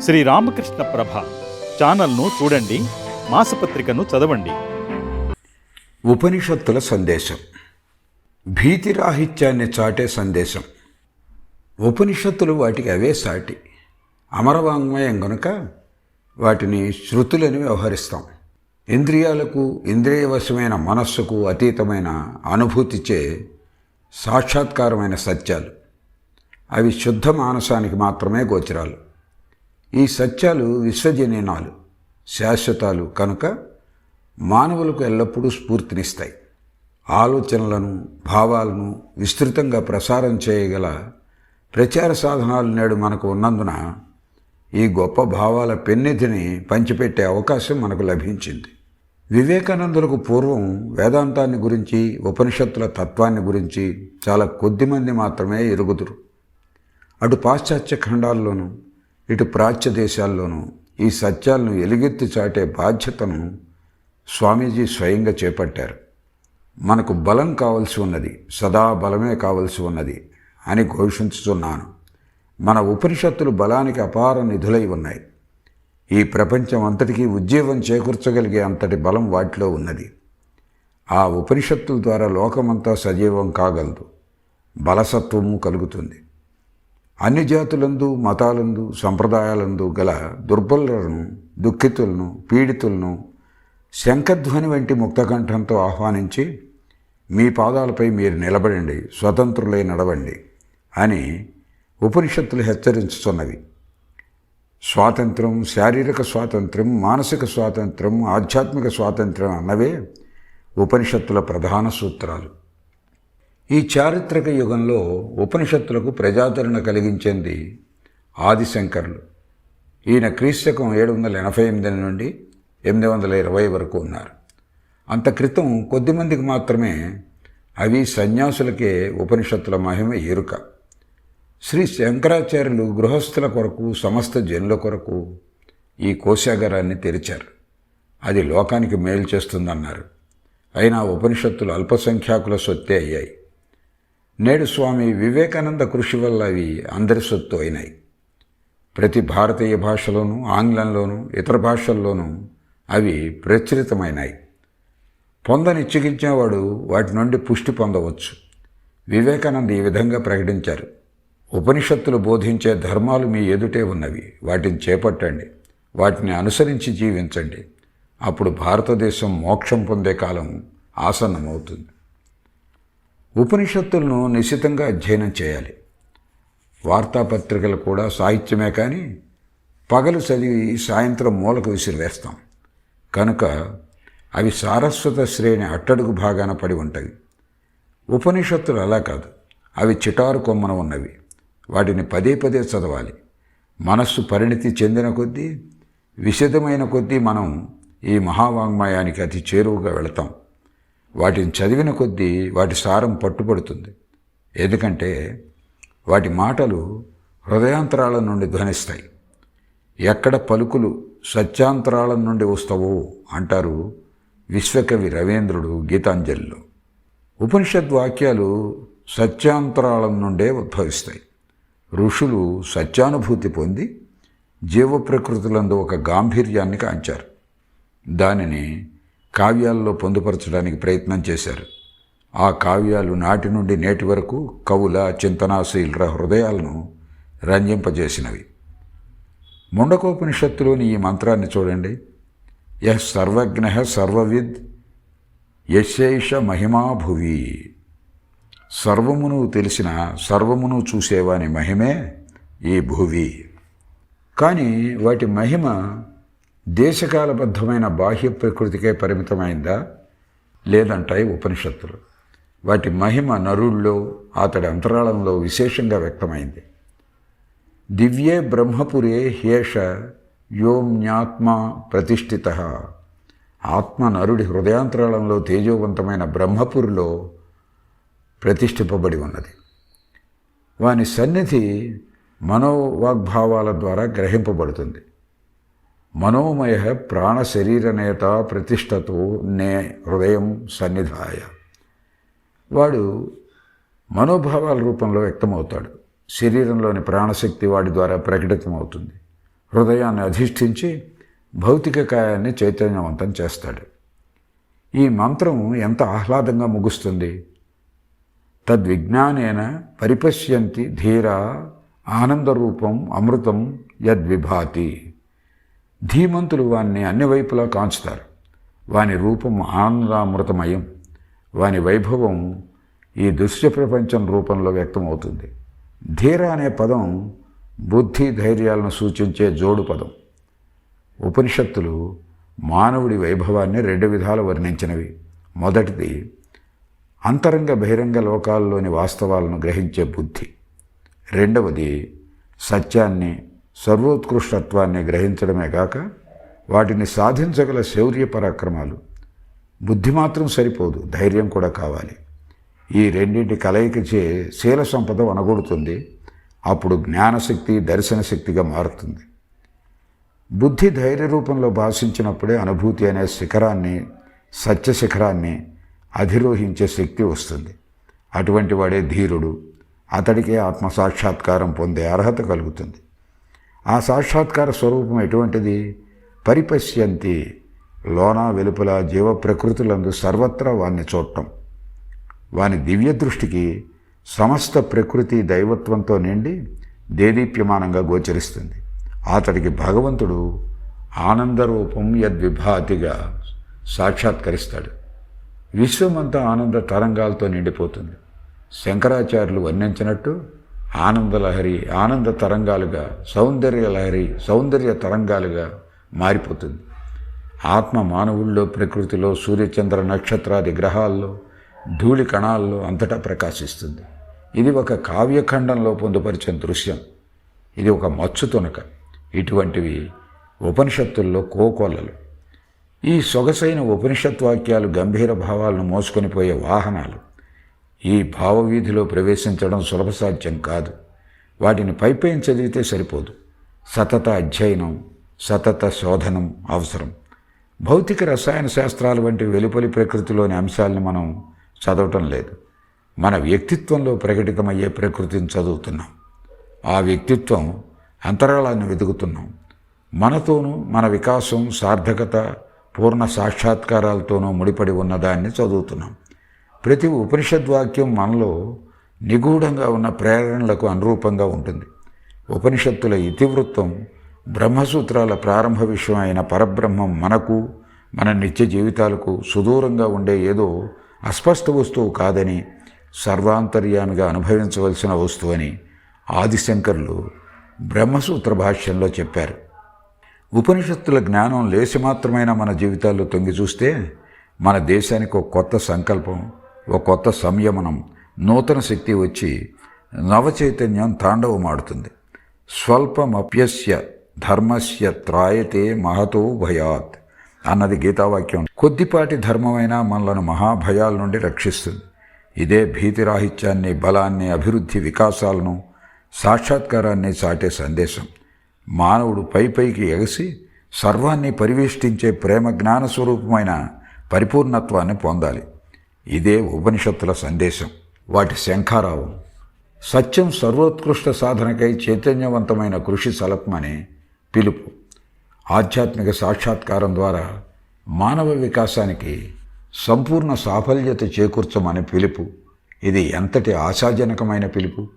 శ్రీ రామకృష్ణ ప్రభ ఛానల్ను చూడండి మాసపత్రికను చదవండి. ఉపనిషత్తుల సందేశం. భీతిరాహిత్యాన్ని చాటే సందేశం. ఉపనిషత్తులు వాటికి అవే సాటి. అమరవాంగ్మయం గనుక వాటిని శృతులని వ్యవహరిస్తాం. ఇంద్రియాలకు ఇంద్రియవశమైన మనస్సుకు అతీతమైన అనుభూతిచే సాక్షాత్కారమైన సత్యాలు. అవి శుద్ధ మానసానికి మాత్రమే గోచరాలు. ఈ సత్యాలు విశ్వజనీనాలు. శాశ్వతాలు కనుక మానవులకు ఎల్లప్పుడూ స్ఫూర్తినిస్తాయి. ఆలోచనలను భావాలను విస్తృతంగా ప్రసారం చేయగల ప్రచార సాధనాలు నేడు మనకు ఉన్నందున ఈ గొప్ప భావాల పెన్నిధిని పంచిపెట్టే అవకాశం మనకు లభించింది. వివేకానందులకు పూర్వం వేదాంతాన్ని గురించి ఉపనిషత్తుల తత్వాన్ని గురించి చాలా కొద్దిమంది మాత్రమే ఎరుగుదురు. అటు పాశ్చాత్య ఖండాల్లోనూ ఇటు ప్రాచ్య దేశాల్లోనూ ఈ సత్యాలను ఎలుగెత్తి చాటే బాధ్యతను స్వామీజీ స్వయంగా చేపట్టారు. మనకు బలం కావలసి ఉన్నది సదా బలమే కావలసి ఉన్నది అని ఘోషించుతున్నాను. మన ఉపనిషత్తులు బలానికి అపార నిధులై ఉన్నాయి. ఈ ప్రపంచం అంతటికీ ఉజ్జీవం చేకూర్చగలిగే అంతటి బలం వాటిలో ఉన్నది. ఆ ఉపనిషత్తుల ద్వారా లోకమంతా సజీవం కాగలదు. బలసత్వము కలుగుతుంది. అన్ని జాతులందు మతాలందు సంప్రదాయాలందు గల దుర్బలులను దుఃఖితులను పీడితులను శంఖధ్వని వంటి ముక్తకంఠంతో ఆహ్వానించి మీ పాదాలపై మీరు నిలబడండి స్వతంత్రులై నడవండి అని ఉపనిషత్తులు హెచ్చరించుతున్నవి. స్వాతంత్రం శారీరక స్వాతంత్రం మానసిక స్వాతంత్రం ఆధ్యాత్మిక స్వాతంత్రం అన్నవే ఉపనిషత్తుల ప్రధాన సూత్రాలు. ఈ చారిత్రక యుగంలో ఉపనిషత్తులకు ప్రజాదరణ కలిగించింది ఆదిశంకర్లు. ఈయన క్రీస్తకం ఏడు వందల ఎనభై ఎనిమిది నుండి ఎనిమిది వందల ఇరవై వరకు ఉన్నారు. అంత క్రితం కొద్దిమందికి మాత్రమే అవి సన్యాసులకే ఉపనిషత్తుల మహిమ ఎరుక. శ్రీ శంకరాచార్యులు గృహస్థుల కొరకు సమస్త జనుల కొరకు ఈ కోశాగారాన్ని తెరిచారు. అది లోకానికి మేలు చేస్తుందన్నారు. అయినా ఉపనిషత్తులు అల్పసంఖ్యాకుల సొత్తే అయ్యాయి. నేడు స్వామి వివేకానంద కృషి వల్ల అవి అందరి సొత్తు అయినాయి. ప్రతి భారతీయ భాషలోనూ ఆంగ్లంలోనూ ఇతర భాషల్లోనూ అవి ప్రచురితమైనాయి. పొందనిచ్చగించేవాడు వాటి నుండి పుష్టి పొందవచ్చు. వివేకానంద ఈ విధంగా ప్రకటించారు. ఉపనిషత్తులు బోధించే ధర్మాలు మీ ఎదుటే ఉన్నవి. వాటిని చేపట్టండి. వాటిని అనుసరించి జీవించండి. అప్పుడు భారతదేశం మోక్షం పొందే కాలం ఆసన్నమవుతుంది. ఉపనిషత్తులను నిశితంగా అధ్యయనం చేయాలి. వార్తాపత్రికలు కూడా సాహిత్యమే కానీ పగలు చదివి సాయంత్రం మూలకు విసిరివేస్తాం కనుక అవి సారస్వత శ్రేణి అట్టడుగు భాగాన పడి ఉంటాయి. ఉపనిషత్తులు అలా కాదు. అవి చిటారు కొమ్మన ఉన్నవి. వాటిని పదే పదే చదవాలి. మనస్సు పరిణితి చెందిన కొద్దీ విశదమైన కొద్దీ మనం ఈ మహావాంగ్మయానికి అతి చేరువుగా వెళతాం. వాటిని చదివిన కొద్దీ వాటి సారం పట్టుబడుతుంది. ఎందుకంటే వాటి మాటలు హృదయాంతరాల నుండి ధ్వనిస్తాయి. ఎక్కడ పలుకులు సత్యాంతరాల నుండి వస్తావో అంటారు విశ్వకవి రవీంద్రుడు గీతాంజలిలో. ఉపనిషద్ వాక్యాలు సత్యాంతరాళం నుండే ఉద్భవిస్తాయి. ఋషులు సత్యానుభూతి పొంది జీవ ప్రకృతులందు ఒక గాంభీర్యాన్ని కాంచారు. దానిని కావ్యాల్లో పొందుపరచడానికి ప్రయత్నం చేశారు. ఆ కావ్యాలు నాటి నుండి నేటి వరకు కవుల చింతనాశీల హృదయాలను రంజింపజేసినవి. ముండకోపనిషత్తులోని ఈ మంత్రాన్ని చూడండి. యహ్ సర్వజ్ఞ సర్వవిద్ యశేష మహిమా భువి. సర్వమును తెలిసిన సర్వమును చూసేవాని మహిమే ఈ భువి. కానీ వాటి మహిమ దేశకాలబద్ధమైన బాహ్య ప్రకృతికే పరిమితమైందా? లేదంటాయి ఉపనిషత్తులు. వాటి మహిమ నరుల్లో అతడి అంతరాళంలో విశేషంగా వ్యక్తమైంది. దివ్యే బ్రహ్మపురే హ్యేష యోమ్యాత్మ ప్రతిష్ఠిత. ఆత్మ నరుడి హృదయాంతరాళంలో తేజోవంతమైన బ్రహ్మపురిలో ప్రతిష్ఠింపబడి ఉన్నది. వాని సన్నిధి మనోవాగ్భావాల ద్వారా గ్రహింపబడుతుంది. మనోమయ ప్రాణ శరీరనేత ప్రతిష్టతో నే హృదయం సన్నిధాయ. వాడు మనోభావాల రూపంలో వ్యక్తమవుతాడు. శరీరంలోని ప్రాణశక్తి వాడి ద్వారా ప్రకటితమవుతుంది. హృదయాన్ని అధిష్ఠించి భౌతిక కాయాన్ని చైతన్యవంతం చేస్తాడు. ఈ మంత్రం ఎంత ఆహ్లాదంగా ముగుస్తుంది. తద్విజ్ఞానేన పరిపశ్యంతి ధీర ఆనందరూపం అమృతం యద్విభాతి. ధీమంతులు వాణ్ణి అన్ని వైపులా కాంచుతారు. వాని రూపం ఆనందామృతమయం. వాని వైభవం ఈ దృశ్య ప్రపంచం రూపంలో వ్యక్తమవుతుంది. ధీర అనే పదం బుద్ధి ధైర్యాలను సూచించే జోడు పదం. ఉపనిషత్తులు మానవుడి వైభవాన్ని రెండు విధాలు వర్ణించినవి. మొదటిది అంతరంగ బహిరంగ లోకాల్లోని వాస్తవాలను గ్రహించే బుద్ధి. రెండవది సత్యాన్ని సర్వోత్కృష్టత్వాన్ని గ్రహించడమే కాక వాటిని సాధించగల శౌర్య పరాక్రమాలు బుద్ధి మాత్రం సరిపోదు ధైర్యం కూడా కావాలి. ఈ రెండింటి కలయికచే శీల సంపద వనగొడుతుంది అప్పుడు జ్ఞానశక్తి దర్శన శక్తిగా మారుతుంది. బుద్ధి ధైర్య రూపంలో భాషించినప్పుడే అనుభూతి అనే శిఖరాన్ని సత్య శిఖరాన్ని అధిరోహించే శక్తి వస్తుంది. అటువంటి వాడే ధీరుడు అతడికే ఆత్మ సాక్షాత్కారం పొందే అర్హత కలుగుతుంది. ఆ సాక్షాత్కార స్వరూపం ఎటువంటిది? పరిపశ్యంతి. లోన వెలుపల జీవ ప్రకృతులందు సర్వత్రా వాణ్ణి చూడటం వాని దివ్య దృష్టికి సమస్త ప్రకృతి దైవత్వంతో నిండి దేదీప్యమానంగా గోచరిస్తుంది. అతడికి భగవంతుడు ఆనందరూపం యద్విభాతిగా సాక్షాత్కరిస్తాడు. విశ్వమంతా ఆనంద తరంగాలతో నిండిపోతుంది. శంకరాచార్యులు వర్ణించినట్టు ఆనందలహరి ఆనంద తరంగాలుగా సౌందర్య లహరి సౌందర్య తరంగాలుగా మారిపోతుంది. ఆత్మ మానవుల్లో ప్రకృతిలో సూర్యచంద్ర నక్షత్రాది గ్రహాల్లో ధూళి కణాల్లో అంతటా ప్రకాశిస్తుంది. ఇది ఒక కావ్యఖండంలో పొందుపరిచిన దృశ్యం. ఇది ఒక మచ్చు తునక. ఇటువంటివి ఉపనిషత్తుల్లో కోకొల్లలు. ఈ సొగసైన ఉపనిషత్ వాక్యాలు గంభీర భావాలను మోసుకొని పోయే వాహనాలు. ఈ భావవీధిలో ప్రవేశించడం సులభసాధ్యం కాదు. వాటిని పైపైన చదివితే సరిపోదు. సతత అధ్యయనం సతత శోధనం అవసరం. భౌతిక రసాయన శాస్త్రాల వంటి వెలుపలి ప్రకృతిలోని అంశాలను మనం చదవటం లేదు. మన వ్యక్తిత్వంలో ప్రకటితమయ్యే ప్రకృతిని చదువుతున్నాం. ఆ వ్యక్తిత్వం అంతరాళాన్ని వెతుకుతున్నాం. మనతోనూ మన వికాసం సార్థకత పూర్ణ సాక్షాత్కారాలతోనూ ముడిపడి ఉన్నదాన్ని చదువుతున్నాం. ప్రతి ఉపనిషద్వాక్యం మనలో నిగూఢంగా ఉన్న ప్రేరణలకు అనురూపంగా ఉంటుంది. ఉపనిషత్తుల ఇతివృత్తం బ్రహ్మసూత్రాల ప్రారంభ విషయం అయిన పరబ్రహ్మం మనకు మన నిత్య జీవితాలకు సుదూరంగా ఉండే ఏదో అస్పష్ట వస్తువు కాదని సర్వాంతర్యామిగా అనుభవించవలసిన వస్తువు అని ఆదిశంకర్లు బ్రహ్మసూత్ర భాష్యంలో చెప్పారు. ఉపనిషత్తుల జ్ఞానం లేసి మాత్రమైన మన జీవితాల్లో తొంగి చూస్తే మన దేశానికి ఒక కొత్త సంకల్పం ఒక కొత్త సంయమనం నూతన శక్తి వచ్చి నవచైతన్యం తాండవమాడుతుంది. స్వల్పమప్యస్య ధర్మస్య త్రాయతే మహతో భయాత్ అన్నది గీతావాక్యం. కొద్దిపాటి ధర్మమైన మనలను మహాభయాల నుండి రక్షిస్తుంది. ఇదే భీతిరాహిత్యాన్ని బలాన్ని అభివృద్ధి వికాసాలను సాక్షాత్కారాన్ని చాటే సందేశం. మానవుడు పై పైకి ఎగసి సర్వాన్ని పరివేష్టించే ప్రేమ జ్ఞాన స్వరూపమైన పరిపూర్ణత్వాన్ని పొందాలి. ఇదే ఉపనిషత్తుల సందేశం. వాటి శంఖారావం. సత్యం సర్వోత్కృష్ట సాధనకై చైతన్యవంతమైన కృషి సలత్మని పిలుపు. ఆధ్యాత్మిక సాక్షాత్కారం ద్వారా మానవ వికాసానికి సంపూర్ణ సాఫల్యత చేకూర్చమని పిలుపు. ఇది ఎంతటి ఆశాజనకమైన పిలుపు?